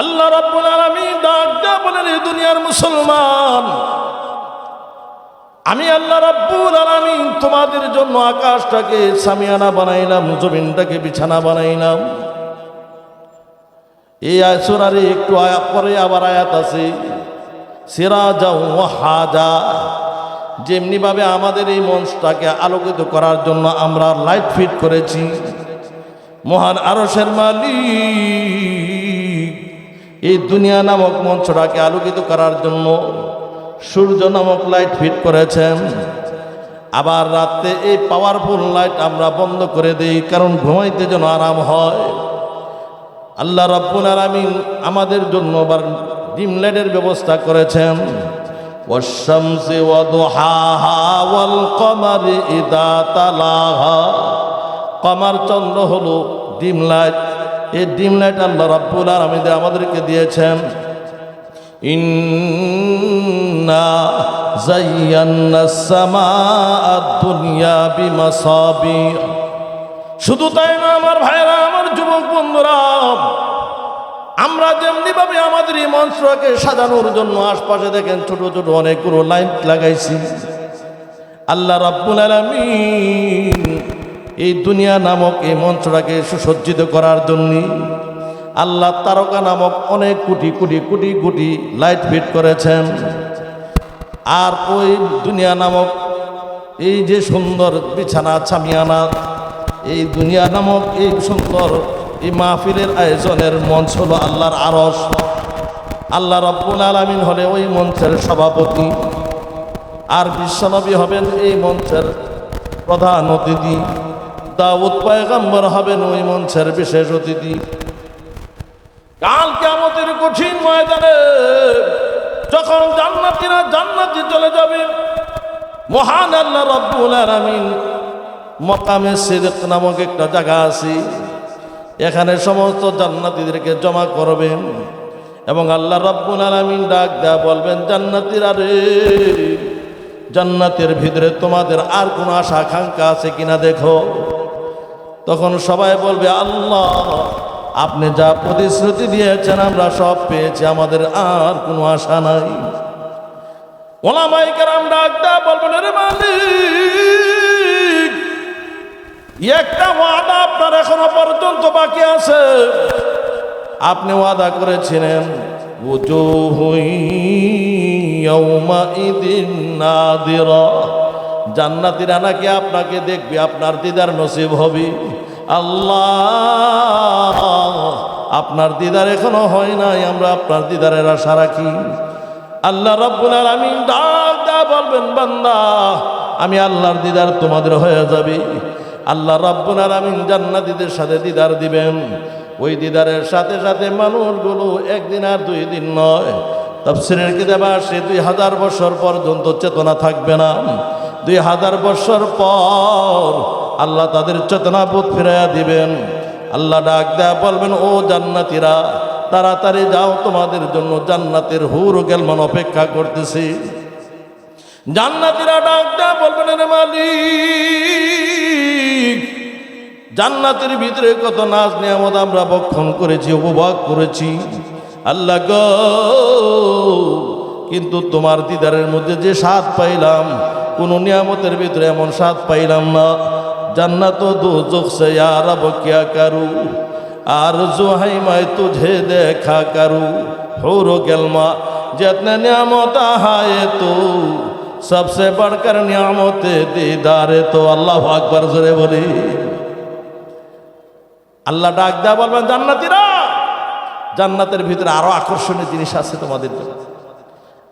আল্লাহ রাব্বুল আলামিন ডাক বলেন এই দুনিয়ার মুসলমান, আমি আল্লাহ রাব্বুল আলামিন তোমাদের জন্য আকাশটাকে সামিয়ানা বানাইলাম, জমিনটাকে বিছানা বানাইলাম। এই আয়সরারে একটু আয়াত পরে আবার আয়াত আছে সিরাজা ও হাজা। যেমনিভাবে আমাদের এই মঞ্চটাকে আলোকিত করার জন্য আমরা লাইট ফিট করেছি, মহান আরসের মালিক। এই দুনিয়া নামক মঞ্চটাকে আলোকিত করার জন্য সূর্য নামক লাইট ফিট করেছেন আবার রাতে এই পাওয়ারফুল লাইট আমরা বন্ধ করে দেই কারণ ঘুমাইতে যেন আরাম হয় আল্লাহ রব্বুল আলামিন আমাদের জন্য আবার ডিম লাইটের ব্যবস্থা করেছেন والشمس وضحاها والقمر إذا تلاها কমার চন্দ্র হলো ডিম লাইট এই ডিম লাইট আল্লাহ রাব্বুল আলামিন আমাদেরকে দিয়েছেন। ইন্না জাইয়ান্না সামাআ দুনিয়া বিমাসাবি শুধু তাই না আমার ভাইরা আমার যুবক বন্ধুরা, আমরা যেমনি ভাবে আমাদের এই মঞ্চটাকে সাজানোর জন্য আশপাশে দেখেন ছোট ছোট অনেকগুলো লাইট লাগাইছি। আল্লাহ রাব্বুল আলামিন এই দুনিয়া নামক এই মঞ্চটাকে সুসজ্জিত করার জন্য আল্লাহ তারকা নামক অনেক কোটি কোটি কোটি কোটি লাইট ফিট করেছেন। আর ওই দুনিয়া নামক এই যে সুন্দর বিছানা, ছামিয়ানা, এই দুনিয়া নামক এই সুন্দর এই মাহফিলের আয়োজনের মঞ্চ হলো আল্লাহর আরস আল্লাহ রব্বুল আলমিন হলে ওই মঞ্চের সভাপতি। আর বিশ্বনবী হবেন এই মঞ্চের প্রধান অতিথি। দাউদ পয়গম্বর হবেন ওই মঞ্চের বিশেষ অতিথি। কাল কেমতের কঠিন ময়দানে যখন জান্নাতিরা জান্নাতি চলে যাবে, মহান আল্লাহ রব্বুল আলামিন মকামে সিদ্ক নামক একটা জায়গা আছে, এখানে সমস্ত জান্নাতীদেরকে জমা করবেন এবং আল্লাহ রব্বুল আলামিন ডাক দেয়া বলবেন, জান্নাতীরা রে, জান্নাতের ভিতরে তোমাদের আর কোনো আশা আকাঙ্ক্ষা আছে কিনা দেখো। তখন সবাই বলবে, আল্লাহ, আপনি যা প্রতিশ্রুতি দিয়েছেন, আমরা সব পেয়েছি, আমাদের আর কোনো আশা নাই। ওলামাই কেরাম ডাক দেয়া বলবেন রে মালিক, একটা ওয়াদা আপনার এখনও পর্যন্ত বাকি আছে। আপনি ওয়াদা করেছিলেন জান্নাতিরা নাকি আপনাকে দেখবে, আপনার দিদার নসিব হবে। আল্লাহ, আপনার দিদার এখনও হয় নাই, আমরা আপনার দিদারের আশা রাখি। আল্লাহ রব্বুল ডাক দা বলবেন, বান্দা, আমি আল্লাহর দিদার তোমাদের হয়ে যাবে। আল্লাহ রব্বুল আলামিন জান্নাতীদের সাথে দিদার দিবেন। ওই দিদারের সাথে সাথে মানুষগুলো একদিন আর দুই দিন নয়। তফসিলের কিতাবা সে দুই হাজার বছর পর্যন্ত চেতনা থাকবে না। দুই হাজার বছর পর আল্লাহ তাদের চেতনা বোধ ফিরাইয়া দিবেন। আল্লাহ ডাক দেয়া বলবেন, ও জান্নাতিরা, তাড়াতাড়ি যাও, তোমাদের জন্য জান্নাতের হুর গেলমান অপেক্ষা করতেছি। জান্নাতিরা ডাক দেয়া বলবেন রে মালিক, জান্নাতের ভিতরে কত নাচ নিয়ামত আমরা বক্ষণ করেছি, উপভোগ করেছি। আল্লাহ গো, কিন্তু তোমার দিদারের মধ্যে যে স্বাদ পাইলাম কোনো নিয়ামতের ভিতরে এমন স্বাদ পাইলাম না। জান্নাত দু যোগসে আর বকিয়া কারু? আর জোহাইমায় তুঝে দেখা কারু? হোরো গেলমা, যেতনে নিয়ামত আহায় তো। সবসে বড়কার নিয়ামতে দিদারে তো। আল্লাহ আকবর, জোরে বলি। আল্লাহ ডাক দেয়া বলবেন, জান্নাতিরা! জান্নাতের ভিতরে আরও আকর্ষণীয় জিনিস আছে তোমাদের জন্য।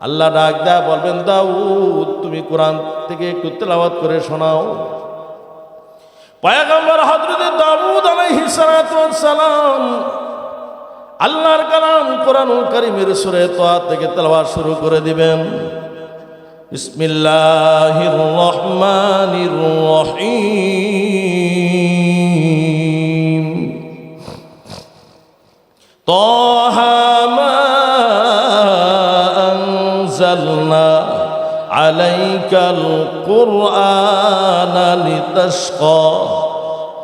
আল্লাহ ডাক দেয়া বলবেন, দাউদ, তুমি কোরআন থেকে একটু তেলাওয়াত করে শোনাও। পয়গম্বর হযরত দাউদ সালাম আল্লাহর কালাম কোরআনুল করিমের সূরা তোয়া থেকে তেলাওয়াত শুরু করে দিবেন। বিসমিল্লাহির রহমানির রহিম। طه أنزلنا عليك القرآن لتشقى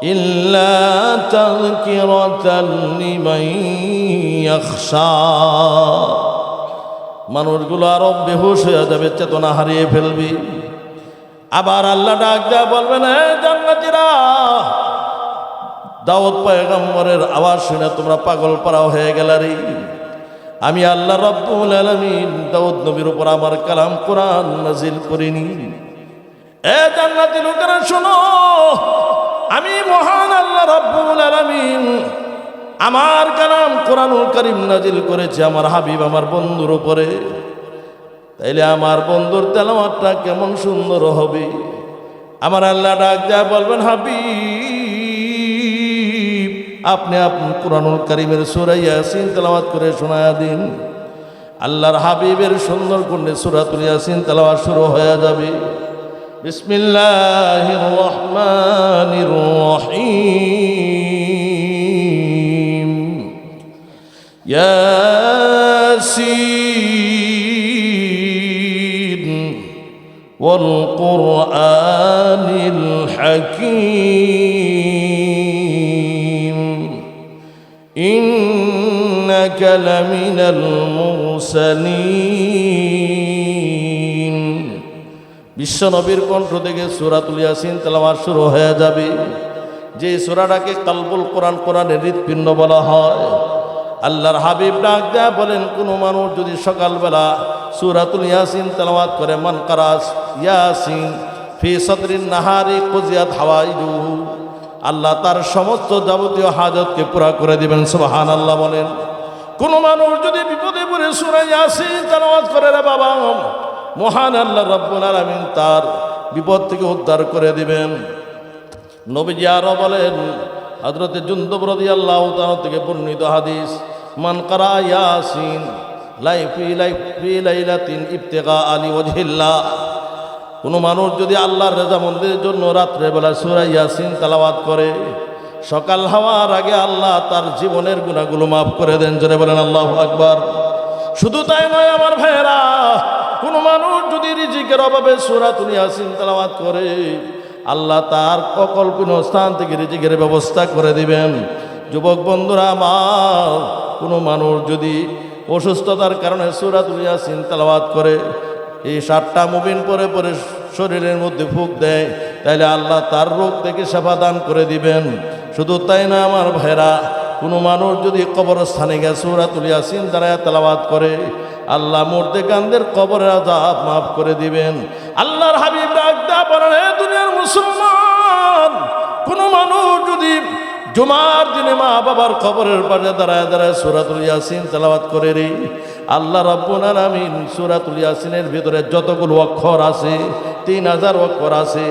إلا تذكرة لمن يخشى মানুষগুলো আরো বেহুশ হয়ে যাবে চেতনা হারিয়ে ফেলবি আবার আল্লাহ ডাক দেয়া বলবেন হে জান্নাতীরা দাউদ পয়গম্বরের আওয়াজ শুনে তোমরা পাগল পাড়া হয়ে গেলারি আমি আল্লাহ রব্বুল আলামিন দাউদ নবীর উপর আমার কালাম কোরআন নাজিল করিনি। এ জান্নাতি লোকেরা, শোনো, আমি মহান আল্লাহ রব্বুল আলামিন আমার কালাম কোরআনুল করিম নাজিল করেছে আমার হাবিব, আমার বন্ধুর উপরে। তাইলে আমার বন্ধুর তেলামাতটা কেমন সুন্দর হবে? আমার আল্লাহ ডাক দেয়া বলবেন, হাবিব আপনি আপনি কোরআনুল করিমের সুরাই ইয়াসিন তেলাওয়াত করে শোনায়া দিন আল্লাহর হাবিবের সুন্দর কন্যে সুরাতুল ইয়াসিন তেলাওয়াত শুরু হয়ে যাবে বিসমিল্লাহির রহমানির রহিম ياسين والقرآن الحكيم إنك لمن المرسلين বিশ্বনবীর কণ্ঠ থেকে সুরাতুল ইয়াসিন তেলাওয়াত শুরু হয়ে যাবে যে সুরাটাকে কালবুল কোরআন কোরআনের হৃৎপিণ্ড বলা হয় আল্লাহর হাবিব ডাক দেয়া বলেন কোনো মানুষ যদি সকালবেলা সুরাতুল ইয়াসিন তেলাওয়াত করে মান কারাস ইয়াসিন ফি সদরিন নাহারি কুজিয়াত হাওয়াইজু আল্লাহ তার সমস্ত যাবতীয় হাজতকে পুরা করে দিবেন সুবহান আল্লাহ বলেন কোনো মানুষ যদি বিপদে পড়ে সুরা ইয়াসিন তেলাওয়াত করে রে বাবা। মহান আল্লাহ রব্বুল আলামিন তার বিপদ থেকে উদ্ধার করে দিবেন। নবীজি আরও বলেন হজরতে জুন্দব রদি আল্লাহ থেকে বর্ণিত হাদিস, মান কারা ইয়াসিন লাই, ফি লাই লাইলাতিন ইবতিগা আলী ওয়াজহিল্লাহ। কোনো মানুষ যদি আল্লাহর রেজামন্দির জন্য রাত্রেবেলা সুরা ইয়াসিন তালাওয়াত করে সকাল হওয়ার আগে আল্লাহ তার জীবনের গুণাগুলো মাফ করে দেন, জোরে বলেন আল্লাহ আকবার। শুধু তাই নয়, আমার ভাইয়েরা, কোনো মানুষ যদি রিজিকের অভাবে সুরাতুল ইয়াসিন তালাওয়াত করে, আল্লাহ তার অকল্পনীয় স্থান থেকে রিজিকের ব্যবস্থা করে দিবেন। যুবক বন্ধুরা আমার, কোনো মানুষ যদি অসুস্থতার কারণে সুরা সুরাতুল ইয়াসিন তালাওয়াত করে, এই সাতটা মুবিন পরে পরে শরীরের মধ্যে ফুক দেয় তাইলে আল্লাহ তার রোগ থেকে সেবা দান করে দিবেন। শুধু তাই না, আমার ভাইরা, কোনো মানুষ যদি কবরস্থানে গিয়ে সুরাতুল ইয়াসিন দ্বারা তেলাবাদ করে, আল্লাহ মর্দে গান্ধের কবরের আজাব মাফ করে দিবেন। আল্লাহর হাবিব ডাকদা দা "হে দুনিয়ার মুসলমান, কোনো মানুষ যদি জুমার দিনে মা বাবার খবরের পাশে দাঁড়ায় দাঁড়ায় সুরাতুল ইয়াসিন তেলাওয়াত করে রে। আল্লাহ রব্বুল আলামিন সুরাতুল ইয়াসিনের ভিতরে যতগুলো অক্ষর আছে, তিন হাজার অক্ষর আছে,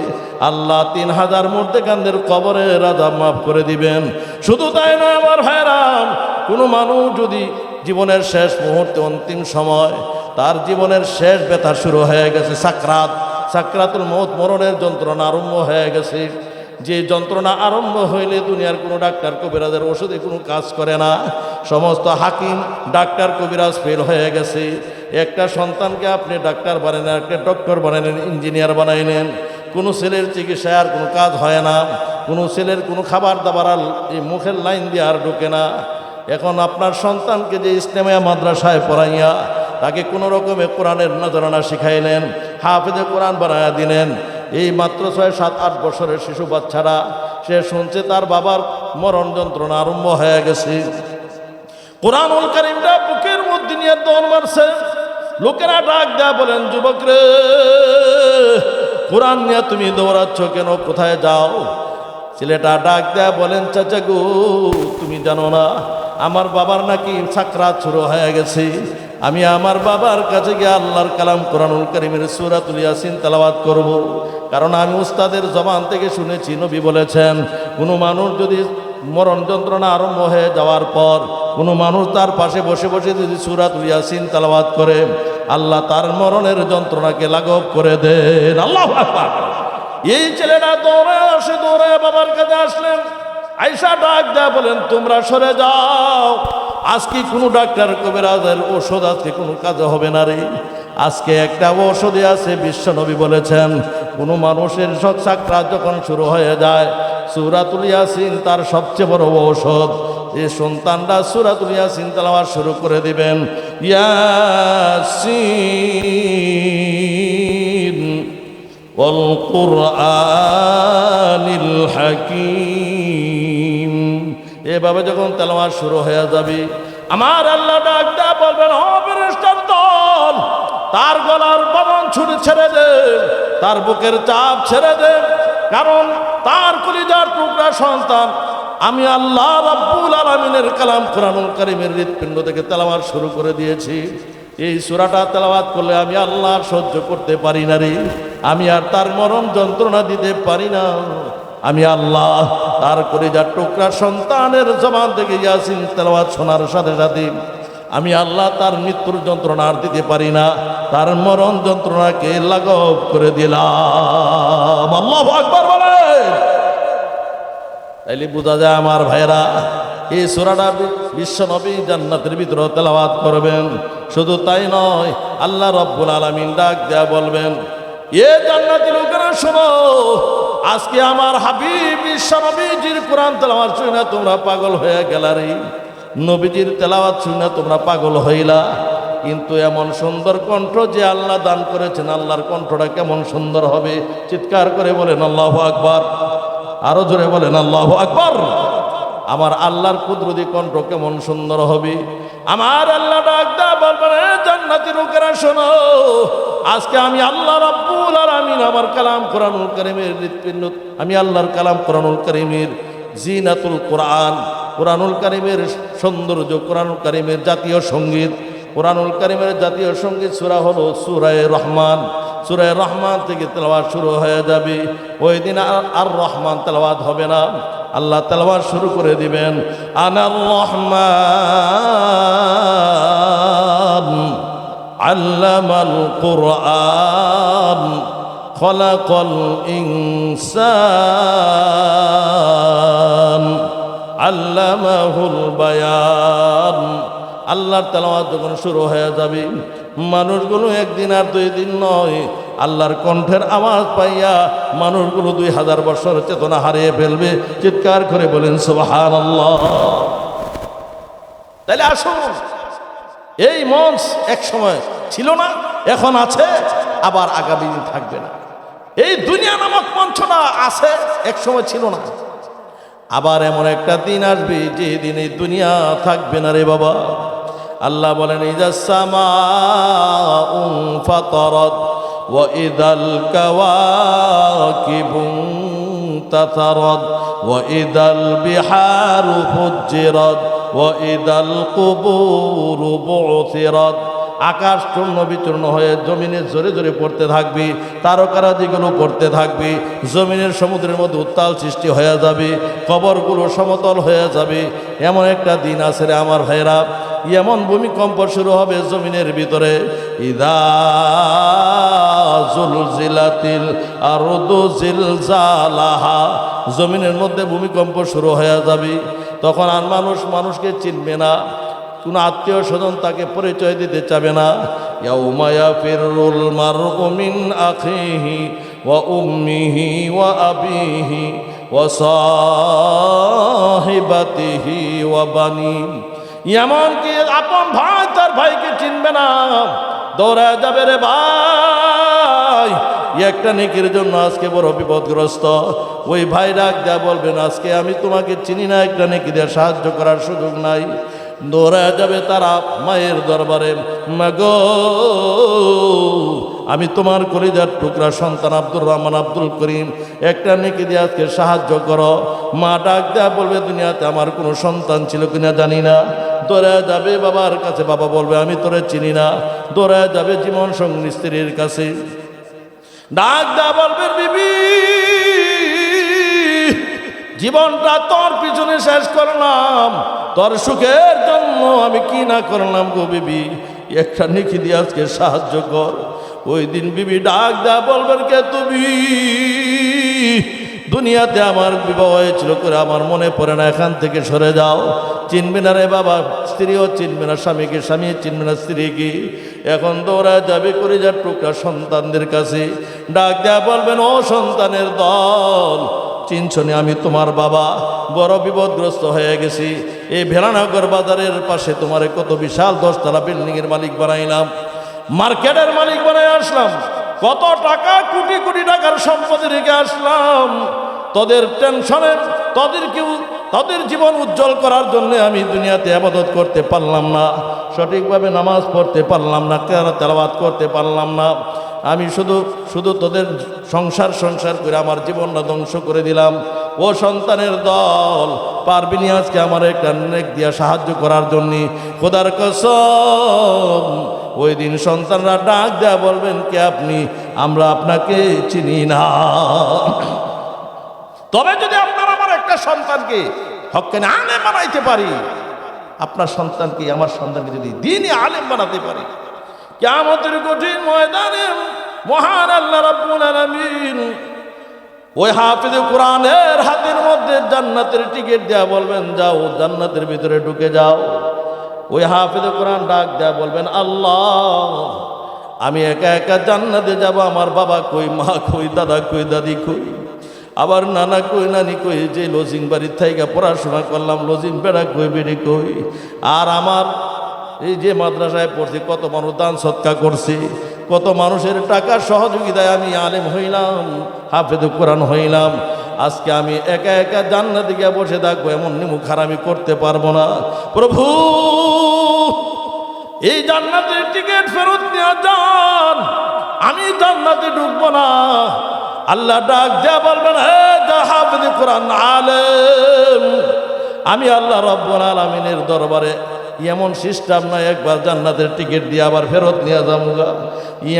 আল্লাহ তিন হাজার মধ্যে কান্দের কবরে রাজা মাফ করে দিবেন। শুধু তাই না আমার ভাইরাম কোনো মানুষ যদি জীবনের শেষ মুহূর্তে অন্তিম সময় তার জীবনের শেষ ব্যথা শুরু হয়ে গেছে, সাকরাত, সাকরাতুল মত মরণের যন্ত্রণা আরম্ভ হয়ে গেছে। যে যন্ত্রণা আরম্ভ হইলে দুনিয়ার কোনো ডাক্তার কবিরাজের ওষুধে কোনো কাজ করে না। সমস্ত হাকিম ডাক্তার কবিরাজ ফেল হয়ে গেছে। একটা সন্তানকে আপনি ডাক্তার বানালেন একটা ডক্টর বানাইলেন, ইঞ্জিনিয়ার বানাইলেন। কোনো ছেলের চিকিৎসায় আর কোনো কাজ হয় না। কোনো ছেলের কোনো খাবার দাবার আর এই মুখের লাইন দিয়ে আর ঢোকে না। এখন আপনার সন্তানকে যে ইসলামিয়া মাদ্রাসায় পড়াইয়া তাকে কোনো রকমে কোরআনের নজরানা শিখাইলেন, হাফেজে কোরআন বানায়া দিলেন। এই মাত্র ছয়, সাত, আট বছরের শিশু বাচ্চারা, সে শুনছে তার বাবার মরণ যন্ত্রণা আরম্ভ হয়ে গেছে। কোরআনুল কারিমটা বুকের মধ্যে নিয়ে দৌড় মারছে। লোকেরা ডাক দেয়া বলেন, যুবক রে, কোরআন নিয়ে তুমি দৌড়াচ্ছ কেন? কোথায় যাও? ছেলেটা ডাক দেয়া বলেন, চাচা গো, তুমি জানো না, আমার বাবার নাকি সাকরাত শুরু হয়ে গেছে। আমি আমার বাবার কাছে গিয়ে আল্লাহর কালাম কোরআনুল করিমের সুরাতুল ইয়াসিন তেলাওয়াত করব। কারণ আমি উস্তাদের জবান থেকে শুনেছি, নবী বলেছেন, কোনো মানুষ যদি মরণ যন্ত্রণা আরম্ভ হয়ে যাওয়ার পর কোনো মানুষ তার পাশে বসে বসে যদি সুরাতুল ইয়াসিন তেলাওয়াত করে, আল্লাহ তার মরণের যন্ত্রণাকে লাঘব করে দেন আল্লাহ। এই ছেলেটা দৌড়ে আসে, দৌড়ে বাবার কাছে আসলেন আইসা ডাক দেয়া বলেন, তোমরা সরে যাও আজকে কোনো ডাক্তার কবিরাজের ওষুধ আজকে কোনো কাজে হবে না রে। আজকে একটা ঔষধে আছে বিশ্বনবী বলেছেন, কোনো মানুষের সৎসাক্রা যখন শুরু হয়ে যায়, সুরাতুল ইয়াসিন তার সবচেয়ে বড় ঔষধ। যে সন্তানরা সুরাতুল ইয়াসিন তালাবার শুরু করে দিবেন, ইয়াসিন ওয়াল কুরআনিল হাকিম। এভাবে যখন তেলাওয়াত শুরু হয়ে যাবে, আমার আল্লাহ ডাক দেয়া বলবেন, ও দল, তার গলার বাবন ছুটে ছেড়ে দে, তার বুকের চাপ ছেড়ে দে, কারণ তার কলিজার টুকরা সন্তান, আমি আল্লাহ রাব্বুল আলামিনের কালাম কোরআনুল কারীমের হৃৎপিণ্ড থেকে তেলাওয়াত শুরু করে দিয়েছি। এই সূরাটা তেলাওয়াত করলে আমি আল্লাহ সহ্য করতে পারি না রে। আমি আর তার মরণ যন্ত্রণা দিতে পারি না। আমি আল্লাহ তার করে যা টুকরা সন্তানের জবান থেকে ইয়াসিন তেলাওয়াত শোনার সাথে সাথে আমি আল্লাহ তার মৃত্যুর যন্ত্রণা আর দিতে পারি না, তার মরণ যন্ত্রণাকে লাঘব করে দিলাম। আল্লাহ আকবার বলে তাইলে বোঝা যায় আমার ভাইরা এই সুরাটা বিশ্ব নবী জান্নাতের ভিতরে তেলাওয়াত করবেন। শুধু তাই নয়, আল্লাহ রব্বুল আলমিন ডাক দেয়া বলবেন, এ জান্নাতি লোকেরা, শোনো আজকে আমার হাবিব নবীজির কোরআন তেলাওয়াত শুনে না তোমরা পাগল হয়ে গেলারি নবীজির তেলাওয়াত শুনে তোমরা পাগল হইলা। কিন্তু এমন সুন্দর কণ্ঠ যে আল্লাহ দান করেছেন, আল্লাহর কণ্ঠটা কেমন সুন্দর হবে? চিৎকার করে বলেন, আল্লাহ আকবার। আরও জোরে বলেন, আল্লাহ আকবর। আমার আল্লাহর কুদরতি কণ্ঠ কেমন সুন্দর হবে? আমার আল্লাহ ডাকদা বলবেন "এ জান্নাতি লোকেরা, শোনো, আজকে আমি আল্লাহ রাব্বুল আলামিন আমার কালাম কোরআনুল কারীমের হৃৎপিণ্ড, আমি আল্লাহর কালাম কোরআনুল কারীমের জিনাতুল কোরআন, কোরআনুল কারীমের সৌন্দর্য, কোরআনুল কারীমের জাতীয় সংগীত, কোরআনুল কারীমের জাতীয় সংগীত সূরা হলো সূরায়ে রহমান, সুরায় রহমান থেকে তেলাওয়াত শুরু হয়ে যাবে। ওই দিন আর আর রহমান তেলাওয়াত হবে না। আল্লাহ তেলাওয়াত শুরু করে দিবেন আনার রহমান আল্লামাল কোরআন খলাকল ইনসান আল্লামাহুল বায়ান। আল্লাহর তেলাওয়াত যখন শুরু হয়ে যাবে, মানুষগুলো একদিন আর দুই দিন নয় আল্লাহর কণ্ঠের আওয়াজ পাইয়া মানুষগুলো দুই হাজার বছর চেতনা হারিয়ে ফেলবে, চিৎকার করে বলেন সুবাহান আল্লাহ তাহলে আসুন, এই মঞ্চ এক সময় ছিল না, এখন আছে, আবার আগামী দিন থাকবে না। এই দুনিয়া নামক মঞ্চটা আছে এক সময় ছিল না। আবার এমন একটা দিন আসবে যে দিন এই দুনিয়া থাকবে না রে বাবা। আল্লাহ বলেন ইজাসামা ফাতারাত। وإذا الكواكب انتثرت وإذا البحار فجرت وإذا القبور بعثرت. আকাশ চূর্ণ বিচূর্ণ হয়ে জমিনে জোরে জোরে পড়তে থাকবে তারকারা যেগুলো পড়তে থাকবে, জমিনের সমুদ্রের মধ্যে উত্তাল সৃষ্টি হয়ে যাবে, কবরগুলো সমতল হয়ে যাবে। এমন একটা দিন আছে রে আমার ভাইরা এমন ভূমিকম্প শুরু হবে জমিনের ভিতরে। জিলজালাহা, জমিনের মধ্যে ভূমিকম্প শুরু হয়ে যাবে। তখন আর মানুষ মানুষকে চিনবে না। কোনো আত্মীয় স্বজন তাকে পরিচয় দিতে চাবে না। ইয়াউমায়া ফিরুল মারুমিন আখিহি ওয়া উম্মিহি ওয়া আবিহি ওয়া সাহিবাতিহি ওয়া বানি। এমনকি আপন ভাই, তার ভাইকে চিনবে না। দৌড়া যাবে রে ভাই। একটা নেকির জন্য আজকে বড় বিপদগ্রস্ত। ওই ভাই ডাক দেয়া বলবেন, আজকে আমি তোমাকে চিনি না, একটা নেকি দিয়ে সাহায্য করার সুযোগ নাই। দৌড়া যাবে তারা মায়ের দরবারে। মাগো, আমি তোমার কলিজার টুকরা সন্তান আব্দুর রহমান আব্দুল করিম, একটা নেকি দিয়ে আজকে সাহায্য করো। মা ডাক দেয়া বলবে, দুনিয়াতে আমার কোনো সন্তান ছিল কিনা জানি না। দৌড়া যাবে বাবার কাছে, বাবা বলবে, আমি তোরে চিনি না। দৌড়া যাবে জীবন সঙ্গী স্ত্রীর কাছে। ডাক দেয়া বলবে, বিবি, জীবনটা তোর পিছনে শেষ করলাম। তোর সুখের জন্য আমি কি না করলাম গো বিবি? একটা নিখি দিয়ে আজকে সাহায্য কর। ওই দিন বিবি ডাক দেয়া বলবেন, কে তুমি? দুনিয়াতে আমার বিবাহ হয়েছিল করে আমার মনে পড়ে না, এখান থেকে সরে যাও। চিনবে না রে বাবা, স্ত্রীও চিনবে না, স্বামীকে স্বামী চিনবে না, স্ত্রীকে। এখন দৌড়া যাবে করে যার টুকরা সন্তানদের কাছে। ডাক দেয়া বলবেন, ও সন্তানের দল চিনছনে আমি তোমার বাবা বড় বিপদগ্রস্ত হয়ে গেছি। এই ভেলানগর বাজারের পাশে তোমার কত বিশাল দশতলা বিল্ডিংয়ের মালিক বানাইলাম। মার্কেটের মালিক বানাই আসলাম। কত টাকা, কোটি কোটি টাকার সম্পত্তি রেখে আসলাম। তোদের টেনশনে তাদেরকেও তাদের জীবন উজ্জ্বল করার জন্য আমি দুনিয়াতে আবাদত করতে পারলাম না। সঠিকভাবে নামাজ পড়তে পারলাম না তেলাবাদ করতে পারলাম না। আমি শুধু শুধু তোদের সংসার সংসার করে আমার জীবনটা ধ্বংস করে দিলাম। ও সন্তানের দল পারবিনি আজকে আমার একটা নেক দিয়া সাহায্য করার জন্য? খোদার কসম, ওই দিন সন্তানরা ডাক দেয়া বলবেন, কে আপনি? আমরা আপনাকে চিনি না। তবে যদি আপনার আমার একটা সন্তানকে হককে আলেম বানাইতে পারি, আপনার সন্তানকে, আমার সন্তানকে যদি দিনই আলেম বানাতে পারি কেমতের কঠিন ময়দানে মহান আল্লাহ রাব্বুল আলামিন ওই হাফিজ কোরআনের হাতের মধ্যে জান্নাতের টিকিট দেয়া বলবেন, যাও, জান্নাতের ভিতরে ঢুকে যাও। ওই হাফিজ কোরআন ডাক দেয়া বলবেন, আল্লাহ, আমি একা একা জান্নাতে যাব, আমার বাবা কই, মা কই, দাদা কই, দাদি কই, আবার নানা কই, নানি কই, যে লজিং বাড়ির থেকে পড়াশোনা করলাম, লজিং বেড়া কই, বেড়ে কই, আর আমার এই যে মাদ্রাসায় পড়ছি, কত মানুষ দান সৎকা করছি, কত মানুষের টাকার সহযোগিতায় আমি আলেম হইলাম হাফেদ কোরআন হইলাম। আজকে আমি একা একা জান্নাতে গিয়ে বসে থাকব, এমন নিমুখ আমি করতে পারব না। প্রভু, এই জান্নাতের টিকিট ফেরত নেওয়া যান, আমি জান্নাতে ঢুকবো না। আল্লাহ ডাক দেয়া বলবেন কোরআন আলেম, আমি আল্লাহ রব্বুল আলমিনের দরবারে এমন সিস্টেম নয় একবার জান্নাতের টিকিট দিয়ে আবার ফেরত নিয়ে যাব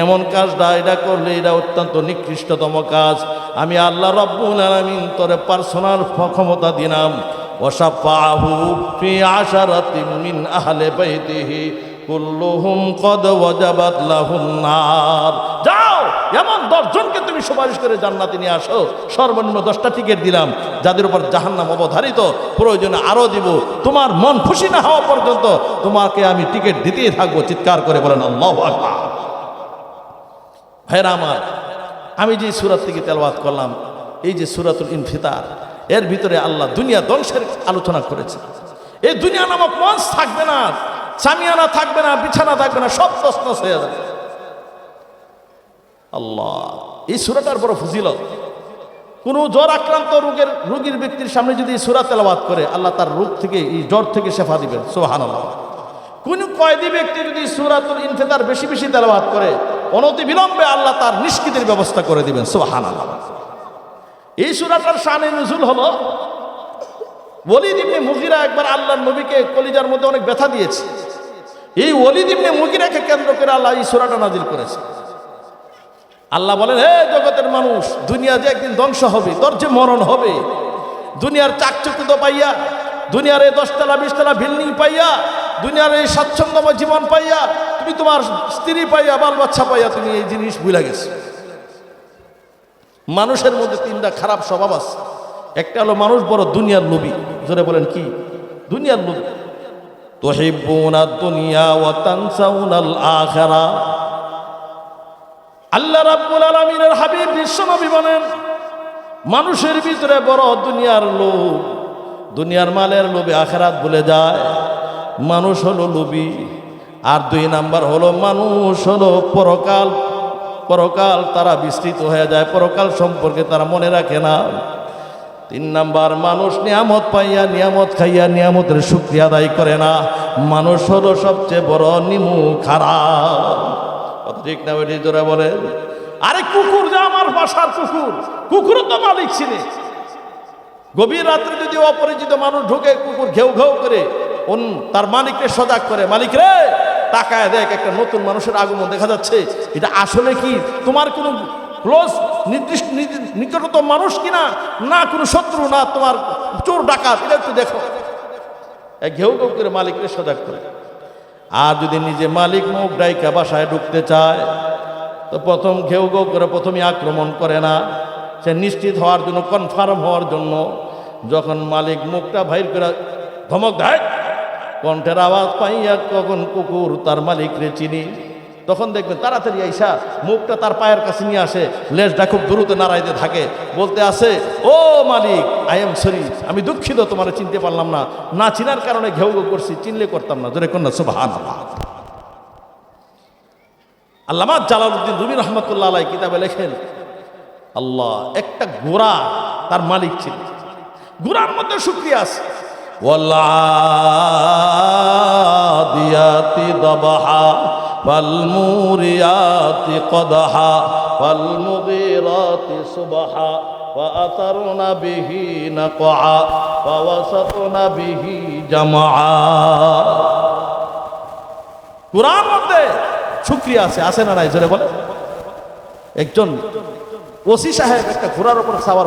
এমন কাজটা এটা করলে এটা অত্যন্ত নিকৃষ্টতম কাজ। আমি আল্লাহ রব্বুল আলমিন তোরে পার্সোনাল ক্ষমতা দিলাম। ওসাফাহু ফি আশারাতিন মিন আহলে বাইতিহি, কুল্লুহুম কদ ওয়াজাবাত লাহুন নার। এমন দশজনকে তুমি সুপারিশ করে জান্নাতে নিয়ে আসো। সর্বনিম্ন দশটা টিকিট দিলাম। যাদের উপর জাহান্নাম অবধারিত, প্রয়োজনে আরও দিব। তোমার মন খুশি না হওয়া পর্যন্ত তোমাকে আমি টিকিট দিতেই থাকব, চিৎকার করে বলেন, আল্লাহ আকবার। ভাইরা আমার, আমি যে সুরাত থেকে তেলবাদ করলাম, এই যে সুরাতুল ইনফিতার, এর ভিতরে আল্লাহ দুনিয়া ধ্বংসের আলোচনা করেছে। এই দুনিয়া নামক মঞ্চ থাকবে না, সামিয়ানা থাকবে না, বিছানা থাকবে না, সব তসনস হয়ে যাবে। আল্লাহ। এই সুরাটার বড় ফজিলত। কোনো জ্বর আক্রান্ত রোগের, রোগীর ব্যক্তির সামনে যদি সুরা তেলাবাদ করে, আল্লাহ তার রোগ থেকে, এই জ্বর থেকে শেফা দিবেন। সোহান কোন কয়েদি ব্যক্তি যদি সুরাতুল ইনফেতার বেশি বেশি তেলাবাদ করে, অনতি বিলম্বে আল্লাহ তার নিষ্কৃতির ব্যবস্থা করে দিবেন। সোহান এই সুরাটার শানে নজুল হলো ওলিদ ইবনে মুগিরা একবার আল্লাহর নবীকে কলিজার মধ্যে অনেক ব্যথা দিয়েছে। এই ওলিদ ইবনে মুগিরাকে কেন্দ্র করে আল্লাহ এই সুরাটা নাজিল করেছে। আল্লাহ বলেন, হে জগতের মানুষ, দুনিয়া যে একদিন ধ্বংস হবে, তোর যে মরণ হবে, দুনিয়ার চাকচকিত পাইয়া, দুনিয়ার এই দশতলা, বিশতলা বিল্ডিং পাইয়া, দুনিয়ার এই স্বাচ্ছন্দ্যময় জীবন পাইয়া, তুমি তোমার স্ত্রী পাইয়া বাল বাচ্চা পাইয়া, তুমি এই জিনিস ভুলে গেছো। মানুষের মধ্যে তিনটা খারাপ স্বভাব আছে। একটা হলো মানুষ বড় দুনিয়ার লোভী জোরে বলেন, কি? দুনিয়ার লোভী তোহিবুনা দুনিয়া ও তানসাউনাল আখিরা। আল্লাহ রাব্বুল আলামিনের হাবিব বিশ্বনবী বলেন, মানুষের ভিতরে বড় দুনিয়ার লোভ, দুনিয়ার মালের লোভে আখেরাত ভুলে যায়। মানুষ হলো লোভী, আর দুই নাম্বার হলো মানুষ হলো পরকাল পরকাল তারা বিস্তৃত হয়ে যায়, পরকাল সম্পর্কে তারা মনে রাখে না। তিন নাম্বার, মানুষ নিয়ামত পাইয়া, নিয়ামত খাইয়া, নিয়ামতের শুক্রিয়া আদায় করে না। মানুষ হলো সবচেয়ে বড় নিমু খারাপ। ঠিক না বেটি জোরে বলে আরে কুকুর যে আমার বাসার কুকুর, কুকুরও তো মালিক ছিলে গভীর রাত্রে যদি অপরিচিত মানুষ ঢুকে কুকুর ঘেউ ঘেউ করে, অন তার মালিককে সজাগ করে, মালিক রে, তাকায় দেখ একটা নতুন মানুষের আগমন দেখা যাচ্ছে। এটা আসলে কি? তোমার কোনো ক্লোজ, নির্দিষ্ট নির্দি- নিকটতম মানুষ কিনা না? কোনো শত্রু, না তোমার চোর ডাকাত? এটা একটু দেখো। ঘেউ ঘেউ করে মালিককে সজাগ করে। আর যদি নিজে মালিক মুখ ডাইকা বাসায় ঢুকতে চায়, তো প্রথম ঘেউ ঘেউ করে প্রথমে আক্রমণ করে না। সে নিশ্চিত হওয়ার জন্য কনফার্ম হওয়ার জন্য যখন মালিক মুখটা ভাইর করে ধমক দেয়, কণ্ঠের আওয়াজ পাইয়া তখন কুকুর তার মালিকরে চিনি। তখন দেখবেন তাড়াতাড়ি আইসা মুখটা তার পায়ের কাছে নিয়ে আসে, লেজটা খুব দ্রুত নাড়াইতে থাকে। বলতে আসে ও মালিক আই এম সরি আমি দুঃখিত, তোমার চিনতে পারলাম না। না চিনার কারণে ঘেউ করছি, চিনলে করতাম না। ধরে কন্যা সুভান আল্লাহ জালালউদ্দিন রুমি রহমতুল্লাহ আলাই কিতাবে লেখেন, আল্লাহ, একটা গোড়া তার মালিক ছিল। গোড়ার মধ্যে সুক্রিয়া আছে। ওলা দিয়াতি দবাহা فالموريات قدحا فالمغيرات صبحا وأثرن به نقعا ووسطن به جمعا কোরআন মধ্যে শুক্রিয়া আছে আছে না নাই জোরে বলে একজন ওসি সাহেব একটা ঘোড়ার উপর সাওয়ার